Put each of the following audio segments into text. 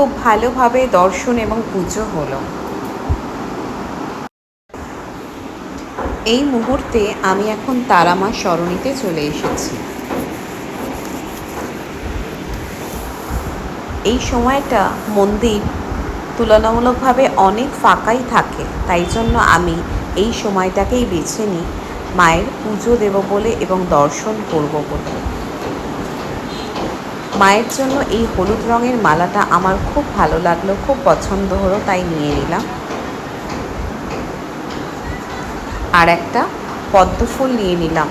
খুব ভালোভাবে দর্শন এবং পুজো হলো। এই মুহূর্তে আমি এখন তারামা সরণিতে চলে এসেছি। এই সময়টা মন্দির তুলনামূলকভাবে অনেক ফাঁকাই থাকে, তাই জন্য আমি এই সময়টাকেই বেছে নিই, মায়ের পুজো দেব বলে এবং দর্শন করব বলে। মায়ের জন্য এই হলুদ রঙের মালাটা আমার খুব ভালো লাগল, খুব পছন্দ হলো, তাই নিয়ে নিলাম। আর একটা পদ্ম ফুল নিয়ে নিলাম।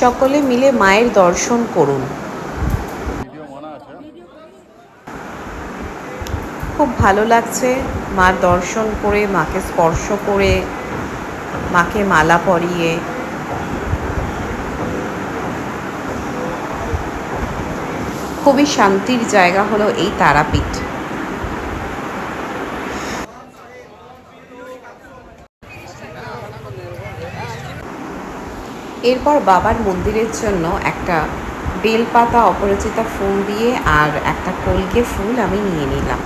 সকলে মিলে মায়ের দর্শন করুন। খুব ভালো লাগছে মার দর্শন করে, মাকে স্পর্শ করে, মাকে মালা পরিয়ে। খুবই শান্তির জায়গা হলো এই তারাপীঠ। এরপর বাবার মন্দিরের জন্য একটা বেলপাতা অপরাজিতা ফুল দিয়ে আর একটা কলকে ফুল আমি নিয়ে নিলাম।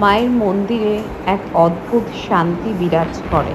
মায়ের মন্দিরে এক অদ্ভুত শান্তি বিরাজ করে।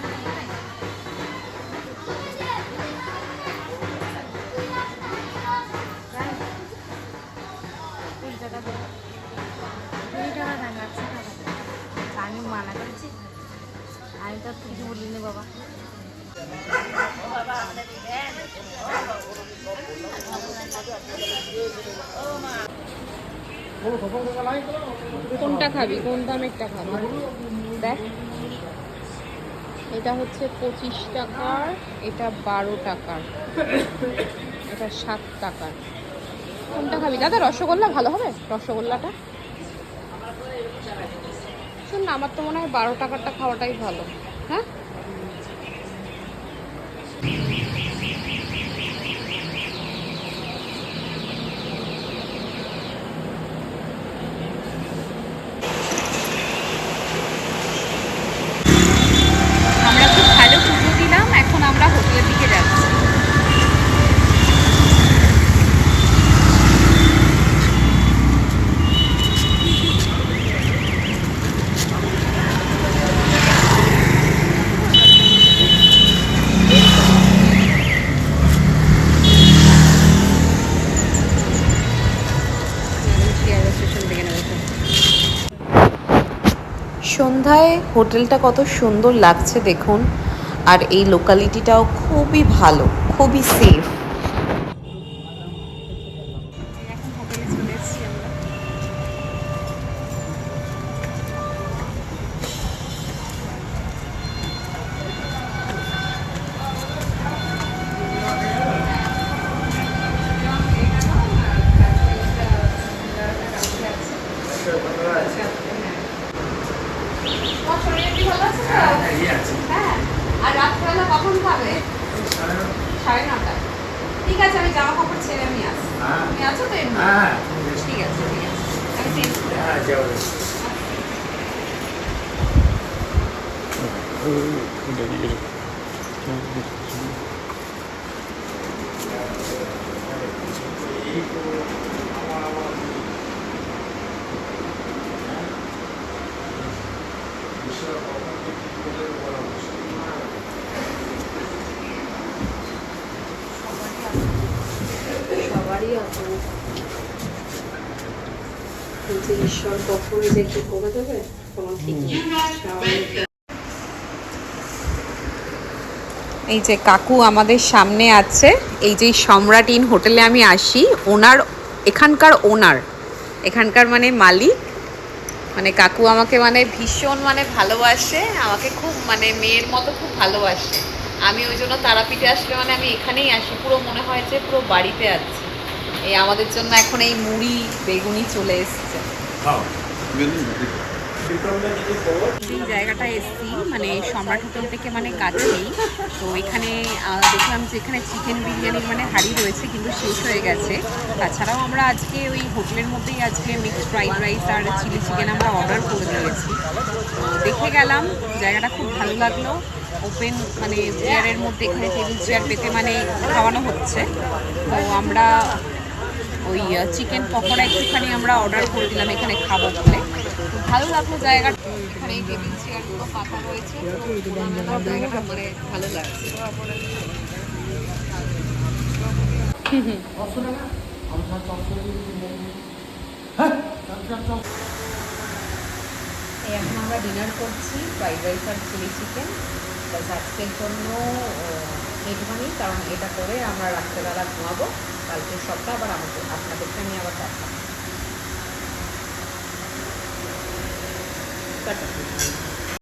আমি তো কিছু বলিনি বাবা? কোনটা খাবি? কোন দামেরটা খাবি? দেখ। এটা হচ্ছে পঁচিশ টাকার, এটা বারো টাকার। এটা সাত টাকার। কোনটা খাবি? দাদা, রসগোল্লা ভালো হবে? রসগোল্লাটা? না আমার তো মনে হয় বারো টাকারটা খাওয়াটাই ভালো। হ্যাঁ আমরা খুব ভালো পুজো দিলাম এখন আমরা হোটেলের দিকে যাচ্ছি সন্ধ্যায় হোটেলটা কত সুন্দর লাগছে দেখুন। আর এই লোকালিটিটাও খুবই ভালো খুবই সেফ সাড়ে নটা ঠিক আছে আমি জামা কাপড় ছেড়ে আমি আসি তুমি আছো তো এমনি ঠিক আছে ঠিক আছে আমি চেঞ্জ করে সবারই কিন্তু ঈশ্বর কখন দেবে কোনো ঠিক এই যে কাকু আমাদের সামনে আছে, এই যে সম্রাট ইন হোটেলে আমি আসি, ওনার, এখানকার ওনার, এখানকার মানে মালিক মানে কাকু আমাকে মানে ভীষণ মানে ভালোবাসে, আমাকে খুব মানে মেয়ের মতো খুব ভালোবাসে। আমি ওই জন্য তারাপীঠে আসলে মানে আমি এখানেই আসি, পুরো মনে হয় যে পুরো বাড়িতে আছি। এই আমাদের জন্য এখন এই মুড়ি বেগুনি চলে এসছে। এই জায়গাটায় এসছি মানে সম্রাট হোটেল থেকে মানে কাছেই তো এখানে দেখলাম যে এখানে চিকেন বিরিয়ানি মানে হাড়ি রয়েছে কিন্তু শেষ হয়ে গেছে। তাছাড়াও আমরা আজকে ওই হোটেলের মধ্যেই আজকে মিক্সড ফ্রাইড রাইস আর চিলি চিকেন আমরা অর্ডার করে দিয়েছি। তো দেখে গেলাম জায়গাটা খুব ভালো লাগল। ওপেন মানে চেয়ারের মধ্যে এখানে টেবিল চেয়ার পেতে মানে খাওয়ানো হচ্ছে। তো আমরা ওই চিকেন পকোড়া একটুখানি আমরা অর্ডার করে দিলাম এখানে খাব বলে। ভালো লাগল এখানে মানে ভালো লাগছে। এখন আমরা ডিনার করছি ফ্রাইড রাইস আর চিলি চিকেন প্লাস আজকের জন্য এইটুখানি কারণ এটা করে আমরা রাত্রেবেলা ঘুমাবো। কালকে সবটা আবার আমাদের আপনাদেরকে আমি আবার দেখাবো